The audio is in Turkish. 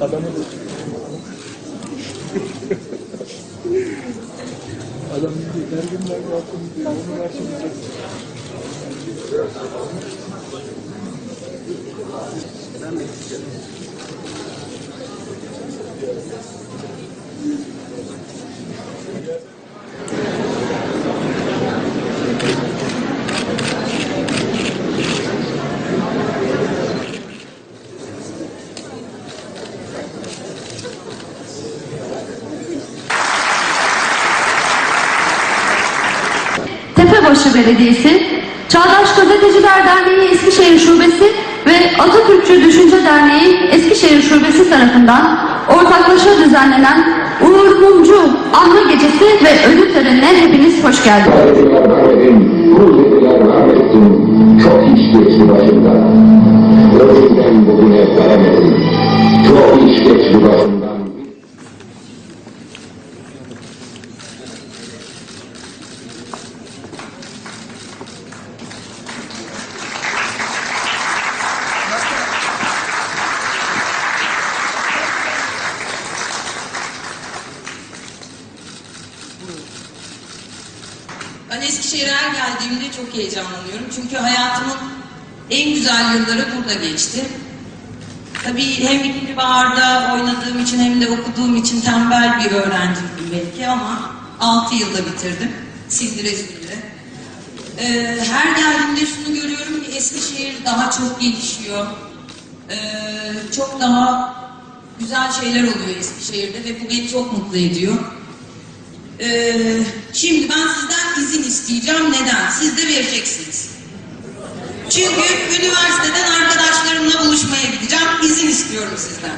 Adamı da... Adam diyor, dergimler yaptım diyor, onu karşılayacak. Tepebaşı Belediyesi, Çağdaş Gazeteciler Derneği Eskişehir Şubesi ve Atatürkçü Düşünce Derneği Eskişehir Şubesi tarafından ortaklaşa düzenlenen Uğur Mumcu Anma Gecesi ve Ödül Töreni'ne hepiniz hoş geldiniz. Çok iş geçti. Ben Eskişehir'e her geldiğimde çok heyecanlanıyorum. Çünkü hayatımın en güzel yılları burada geçti. Tabii hem ikinci baharda oynadığım için hem de okuduğum için tembel bir öğrenciydim belki ama 6 yılda bitirdim. Sildire sildire. Ee, her geldiğimde şunu görüyorum ki Eskişehir daha çok gelişiyor. Ee, çok daha güzel şeyler oluyor Eskişehir'de ve bu beni çok mutlu ediyor. Ee, şimdi ben sizden izin isteyeceğim. Neden? Siz de vereceksiniz. Çünkü üniversiteden arkadaşlarımla buluşmaya gideceğim. İzin istiyorum sizden.